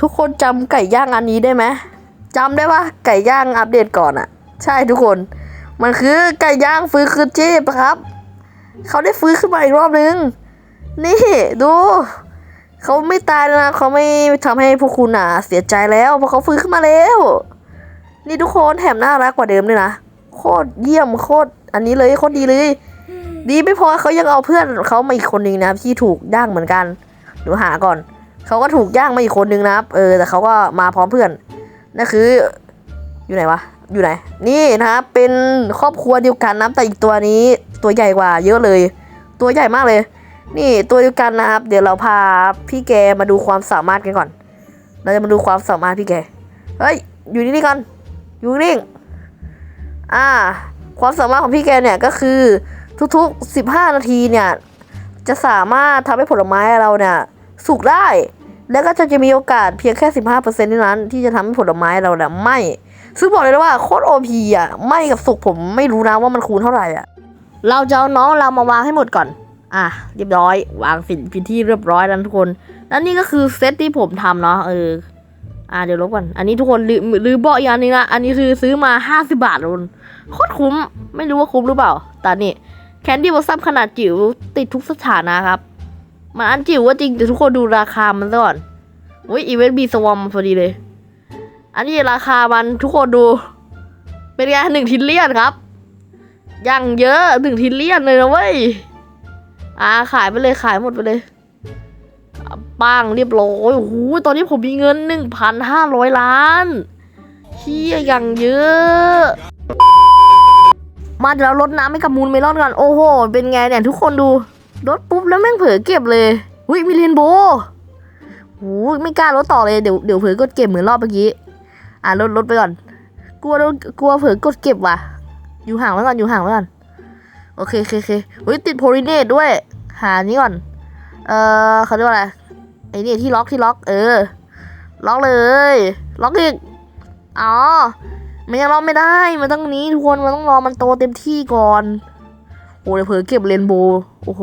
ทุกคนจำไก่ย่างอันนี้ได้ไหมจำได้ปะไก่ย่างอัปเดตก่อนอะใช่ทุกคน มันคือไก่ย่างฟื้นคืนชีพครับ เขาได้ฟื้นขึ้นมาอีกรอบนึง นี่ดู เขาไม่ตายนะเขาไม่ทำให้พวกคุณอะเสียใจแล้วเพราะเขาฟื้นขึ้นมาแล้ว นี่ทุกคนแถมน่ารักกว่าเดิมเลยนะโคตรเยี่ยมโคตรอันนี้เลยโคตรดีเลย ดีไม่พอเขายังเอาเพื่อนเขามาอีกคนนึงนะครับที่ถูกย่างเหมือนกันเดี๋ยวหาก่อน เขาก็ถูกย่างมาอีกคนนึงนะครับ เออ แต่เขาก็มาพร้อมเพื่อน นั่นคือ อยู่ไหนวะ อยู่ไหน นี่นะครับ เป็นครอบครัวเดียวกันนะแต่อีกตัวนี้ ตัวใหญ่กว่า เยอะเลย ตัวใหญ่มากเลย นี่ตัวเดียวกันนะครับ เดี๋ยวเราพาพี่แกมาดูความสามารถกันก่อน เราจะมาดูความสามารถพี่แก เฮ้ย อยู่นี่ก่อนอยู่นิ่ง อ่า ความสามารถของพี่แกเนี่ยก็คือทุกๆ 15 นาทีเนี่ย จะสามารถทำให้ผลไม้เราเนี่ยสุกได้ แล้วก็จะจะมีโอกาสเพียงแค่ 15%เท่านั้นที่จะทำให้ผลไม้เราเนี่ยไหมซึ่งบอกเลยนะว่าโคตรโอพีอะไหมกับสุกผมไม่รู้นะว่ามันคูณเท่าไหร่อะ เราจะเอาน้องเรามาวางให้หมดก่อน อะเรียบร้อย วางสินพินที่เรียบร้อยแล้วทุกคน แล้วนี่ก็คือเซตที่ผมทำเนาะเออ อะเดี๋ยวลบก่อน อันนี้ทุกคนลืมลืมบอกอีกอย่านึงนะ อันนี้คือซื้อมา 50 บาททุกคนโคตรคุ้ม ไม่รู้ว่าคุ้มหรือเปล่า แต่นี่แคนดี้บอสซัมขนาดจิ๋วติดทุกสถานะครับ มันอันจิ๋วก็จริงแต่ทุกคนดูราคามันซะก่อนอุ้ยอีเวนต์บีสวอมพอดีเลย อันนี้ราคามันทุกคนดู เป็นไงหนึ่งทิลเลียนครับยังเยอะหนึ่งทิลเลียนเลยนะเว้ยอ่าขายไปเลยขายหมดไปเลยปังเรียบร้อยโอ้โหตอนนี้ผมมีเงินหนึ่งพันห้าร้อยล้านเฮียยังเยอะ มาเดี๋ยวเราลดน้ำให้กับมูลเมลอนกัน โอ้โห เป็นไงเนี่ยทุกคนดู ลดปุ๊บแล้วแม่งเผลอเก็บเลยหุ้ยมีเรนโบว์โอ้ยไม่กล้าลดต่อเลยเดี๋ยวเดี๋ยวเผลอกดเก็บเหมือนรอบเมื่อกี้ อะลดลดไปก่อน กลัวกลัวเผลอกดเก็บว่ะ อยู่ห่างไว้ก่อนอยู่ห่างไว้ก่อน โอเคโอเคโอเคเฮ้ยติดโพลิเนตด้วย หานี้ก่อน เออเขาเรียกว่าอะไรไอ้นี่ที่ล็อกที่ล็อก เออ ล็อกเลย ล็อกอีก อ๋อ มันยังรอกไม่ได้ มันต้องนี้ทุกคน มันต้องรอมันโตเต็มที่ก่อน โอ้เดี๋ยเผลอเก็บเรนโบว์โอ้โห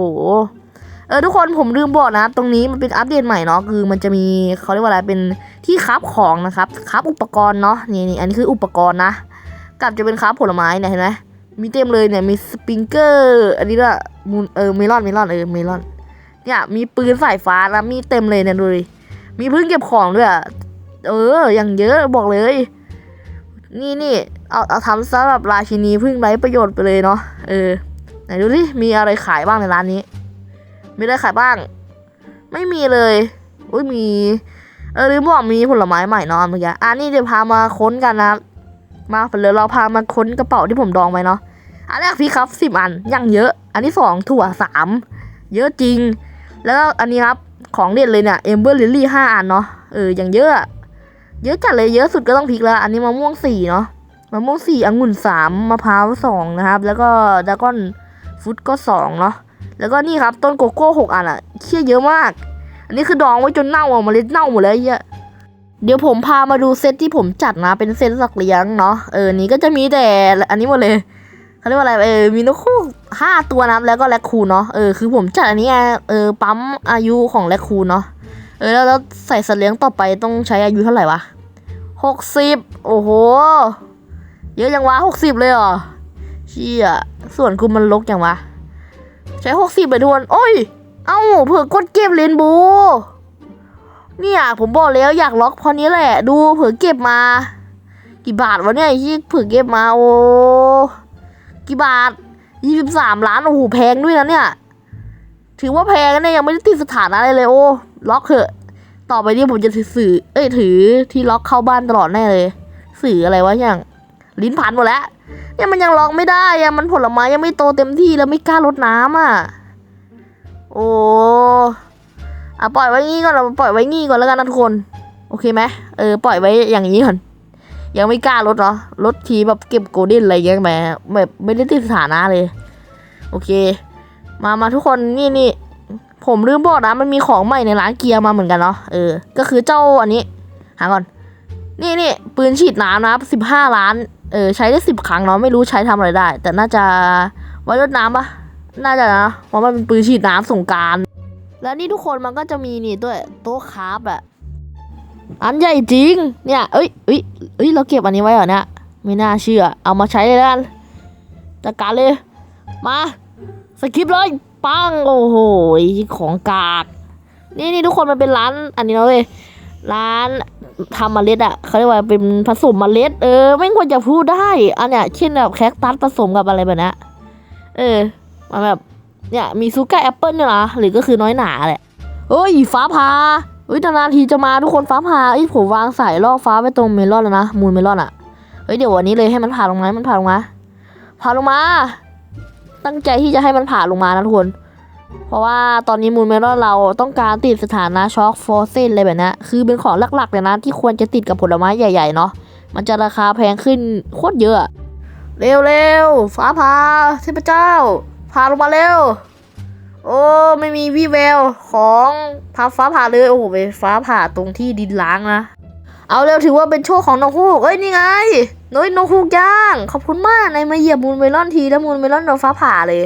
เออทุกคนผมลืมบอกนะครับ ตรงนี้มันเป็นอัปเดตใหม่เนาะคือมันจะมีเขาเรียกว่าอะไรเป็นที่คับของนะครับคับอุปกรณ์เนาะนี่นี่อันนี้คืออุปกรณ์นะกับจะเป็นคับผลไม้เนี่ยเห็นไหมมีเต็มเลยเนี่ยมีสปริงเกอร์อันนี้ด้วยมูนเออเมลอนเมลอนเออเมลอนเนี่ยมีปืนสายฟ้านะมีเต็มเลยเนี่ยดูดิมีพึ่งเก็บของด้วยเออ อย่างเยอะบอกเลย นี่นี่เอาเอาทำซะแบบราชินีพึ่งไร้ประโยชน์ไปเลยเนาะเออ นดูดิมีอะไรขายบ้างในร้านนี้ มีอะไรขายบ้าง ไม่มีเลยอุ้ยมี เออลืมบอกมีผลไม้ใหม่เนาะเมื่อกี้อะนี่เดี๋ยวพามาค้นกันนะ มาเดี๋ยวเราพามาค้นกระเป๋าที่ผมดองไว้เนาะอันแรกพี่ครับสิบอันยังเยอะ อันที่สองถั่วสามเยอะจริง แล้วก็อันนี้ครับของเด็ดเลยเนี่ยเอมเบอร์ลิลลี่ห้าอันเนาะเออยังเยอะ เยอะจัดเลยเยอะสุดก็ต้องพริกแล้ว อันนี้มะม่วงสี่เนาะมะม่วงสี่องุ่นสามมะพร้าวสองนะครับ แล้วก็ดากอน ฟุตก็สองเนาะแล้วก็นี่ครับต้นโกโก้หกอันอะเชี่ยเยอะมาก อันนี้คือดองไว้จนเน่าอะเมล็ดเน่าหมดเลยเหี้ยเดี๋ยวผมพามาดูเซตที่ผมจัดนะเป็นเซตสักเลี้ยงเนาะเออนี้ก็จะมีแต่อันนี้หมดเลยเขาเรียกว่าอะไรเออมีนกคู่ห้าตัวนะแล้วก็แรคคูนเนาะเออคือผมจัดอันนี้เออปั๊มอายุของแรคคูนเนาะเออแล้วแล้วใส่สัตว์เลี้ยงต่อไปต้องใช้อายุเท่าไหร่วะหกสิบโอ้โห เยอะยังวะหกสิบเลยเหรอ เชี่ยส่วนกูมันลกอยังวะ ใช้หกสิบไปทวน โอ้ย เอ้าเผื่อกดเก็บเลนโบว์เนี่ยผมบอกแล้วอยากล็อกพราะนี้แหละ ดูเผื่อเก็บมา กี่บาทวะเนี่ยที่เผื่อเก็บมาโอ้กี่บาทยี่สิบสามล้านโอ้โหแพงด้วยนะเนี่ยถือว่าแพงนะเนี่ยยังไม่ได้ติดสถานะอะไรเลยโอ้ล็อกเถอะ ต่อไปนี้ผมจะถือสื่อเอ้ยถือที่ล็อกเข้าบ้านตลอดแน่เลย สื่ออะไรวะอย่าง ลิ้นพันหมดแล้ว เนี่ยมันยังล็อกไม่ได้อะมันผลไม้ยังไม่โตเต็มที่แล้วไม่กล้ารดน้ำอะ โอ้อะปล่อยไว้งี้ก่อนเราปล่อยไว้งี้ก่อนแล้วกันนะทุกคน โอเคไหมเออปล่อยไว้อย่างนี้ก่อนยังไม่กล้ารดเนาะรดทีแบบเก็บโกลเด้นอะไรย่างเงี้ยแบบแบบไม่ได้ติดสถานะเลย โอเค มามาทุกคนนี่นี่ผมลืมบอกนะมันมีของใหม่ในร้านเกียร์มาเหมือนกันเนาะเออ ก็คือเจ้าอันนี้ หาก่อน นี่นี่ปืนฉีดน้ำนะครับสิบห้าล้าน เออใช้ได้สิบครั้งเนาะไม่รู้ใช้ทำอะไรได้ แต่น่าจะไว้รดน้ำปะน่าจะนะเพราะมันเป็นปืนฉีดน้ำสงกราร แล้วนี่ทุกคนมันก็จะมีนี่ด้วยโต๊ะคราฟอะอันใหญ่จริง เนี่ยเอ้ยเอ้ยเอ้ยเราเก็บอันนี้ไว้เหรอเนี่ยไม่น่าเชื่อ เอามาใช้เลยแล้วกันจัดการเลย มาสกิปเลยปังโอ้โหของกาก นี่นี่ทุกคนมันเป็นร้านอันนี้เนาะเว้ย ร้านทำมเมล็ดอะเขาเรียกว่าเป็นผสมมเมล็ด เออ ไม่ควรจะพูดได้ อันเนี้ยเช่นแบบแคคตัสผสมกับอะไรแบบนี้เออมันแบบเนี่ยมีซูก้าแอปเปิลเนี่ยนะหรือก็คือน้อยหนาแหละเฮ้ยฟ้าผ่าเฮ้ยนานทีจะมาทุกคนฟ้าผ่าเอ้ผมวางสายล่อฟ้าไว้ตรงเมลอนแล้วนะมูลเมลอนอะเฮ้ยเดี๋ยววันนี้เลยให้มันผ่าลงมามันผ่าลงมาผ่าลงมา ตั้งใจที่จะให้มันผ่าลงมานะทุกคน เพราะว่าตอนนี้มูลเมลอนเราต้องการติดสถานะช็อกฟอร์เซนอะไรแบบนี้คือเป็นของหลักๆเลยนะที่ควรจะติดกับผลไม้ใหญ่ๆเนาะมันจะราคาแพงขึ้นโคตรเยอะ เร็วๆฟ้าผ่าเทพเจ้าผ่าลงมาเร็ว โอ้ไม่มีวี่แววของพาฟ้าผ่าเลยโอ้โหไปฟ้าผ่าตรงที่ดินล้างนะเอาเร็วถือว่าเป็นโชคของนกฮูกเอ้ยนี่ไงน้อยนกฮูกย่าง ขอบคุณมากในมาเหยียบมูลเมลอนทีแล้วมูลเมลอนโดนฟ้าผ่าเลย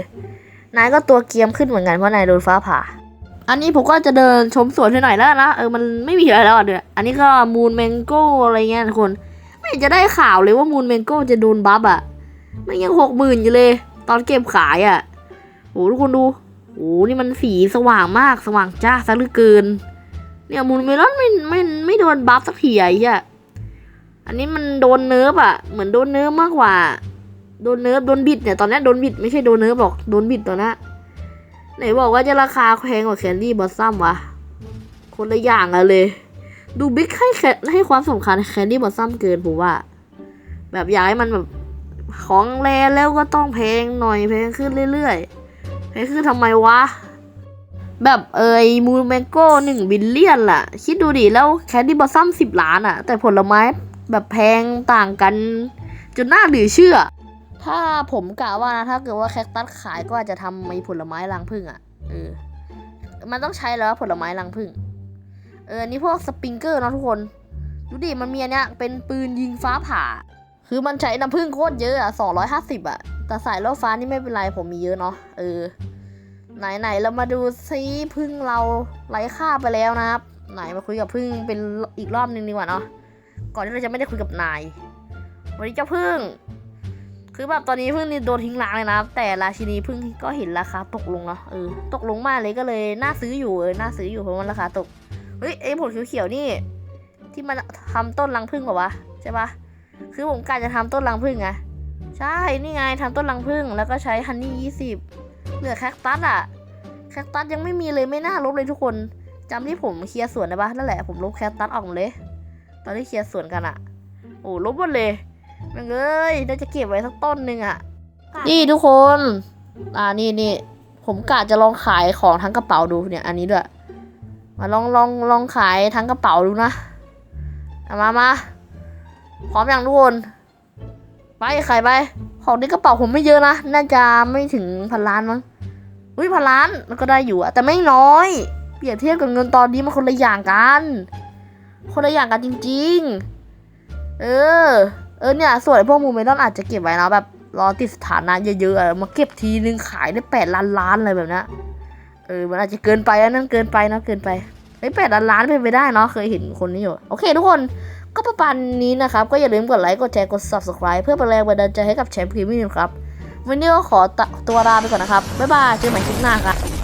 นายก็ตัวเกียมขึ้นเหมือนกันเพราะนายโดนฟ้าผ่า อันนี้ผมก็จะเดินชมสวนหน่อยแล้วนะ เออ มันไม่มีอะไรแล้วเดี๋ยวอันนี้ก็มูลแมงโก้อะไรเงี้ยทุกคน ไม่จะได้ข่าวเลยว่ามูลแมงโก้จะโดนบัฟอะไม่ยังหกหมื่นอยู่เลย ตอนเก็บขายอะโอ้ทุกคนดูโอ้นี่มันสีสว่างมาก สว่างจ้าซะเหลือเกิน เนี่ยมูลเมลอนไม่ไม่ไม่โดนบัฟสักทีอะไอ้เหี้ยอันนี้มันโดนเนิร์ฟอะเหมือนโดนเนิร์ฟมากกว่า โดนเนิร์ฟโดนบิดเนี่ยตอนนี้โดนบิดไม่ใช่โดนเนิร์ฟหรอกโดนบิดตอนนี้ไหนบอกว่าจะราคาแพงกว่าแคนดี้บอสซัมวะคนละอย่างอะเลย ดูบิ๊กให้แคให้ความสำคัญแคนดี้บอสซัมเกินผมว่า แบบอยากให้มันแบบของแรแล้วก็ต้องแพงหน่อยแพงขึ้นเรื่อยๆแพงขึ้นทำไมวะ แบบเอยมูนแมงโก้หนึ่งบิลเลียนล่ะ คิดดูดิแล้วแคนดี้บอสซัมสิบล้านอะแต่ผลไม้แบบแพงต่างกันจนน่าหลือเชื่อ ถ้าผมกะว่านะถ้าเกิดว่าแคคตัสขายก็อาจจะทำไอ้ผลไม้รังผึ้งอะเออมันต้องใช้แล้วผลไม้รังผึ้งเออนี่พวกสปริงเกอร์เนะทุกคนดูดิมันมีอันเนี้ยเป็นปืนยิงฟ้าผ่า คือมันใช้น้ำผึ้งโคตรเยอะอะสองร้อยห้าสิบอะแต่สายล่อฟ้านี่ไม่เป็นไรผมมีเยอะเนาะเออ ไหนๆเรามาดูซิพึ่งเราไร้ค่าไปแล้วนะครับ ไหนมาคุยกับพึ่งเป็นอีกรอบนึงดีกว่าเนาะก่อนที่เราจะไม่ได้คุยกับนายวันนี้เจ้าพึ่ง คือแบบตอนนี้พึ่งโดนทิ้งร้างเลยนะแต่ราชินีพึ่งก็เห็นราคาตกลงเนาะเออตกลงมากเลยก็เลยน่าซื้ออยู่เออน่าซื้ออยู่เพราะมันราคาตกเฮ้ยไอ้ผลเขียวๆนี่ ที่มันทำต้นรังพึ่งเปล่าวะใช่ปะคือผมกะจะทำต้นรังพึ่งไงใช่นี่ไงทำต้นรังพึ่งแล้วก็ใช้ฮันนี่ยี่สิบเหลือแคคตัสอะแคคตัสยังไม่มีเลยไม่น่าลบเลยทุกคนจำที่ผมเคลียร์สวนได้ปะนั่นแหละผมลบแคคตัสออกเลย ตอนที่เคลียร์สวนกันอะโอ้ลบหมดเลย แม่งเอ้ยน่าจะเก็บไว้สักต้นหนึ่งอะนี่ทุกคน อ่านี่นี่ผมกะจะลองขายของทั้งกระเป๋าดูเนี่ย อันนี้ด้วย มาลองลองลองขายทั้งกระเป๋าดูนะเอามามาพร้อมอย่างทุกคน ไปขายไป ของในกระเป๋าผมไม่เยอะนะ น่าจะไม่ถึงพันล้านมั้ง อุ้ยพันล้านมันก็ได้อยู่อะแต่ไม่น้อย เปรียบเทียบกับเงินตอนนี้มันคนละอย่างกัน คนละอย่างกันจริง ๆ เออเออเนี่ยส่วนไอ้พวกมูเมลอนอาจจะเก็บไว้นะแบบรอติดสถานะเยอะๆมาเก็บทีนึงขายได้แปดล้านล้านอะไรแบบนี้เออมันอาจจะเกินไปอันนั้นเกินไปนะเกินไปเฮ้แปดล้านล้านเป็นไปได้เนาะเคยเห็นคนนี้อยู่ โอเคทุกคนก็ประมาณนี้นะครับ ก็อย่าลืมกดไลค์กดแชร์กด subscribe เพื่อเป็นแรงบันดาลใจให้กับแชมป์พรีเมียมครับวันนี้ก็ขอตัวลาไปก่อนนะครับบ๊ายบายเจอกันใหม่คลิปหน้าครับ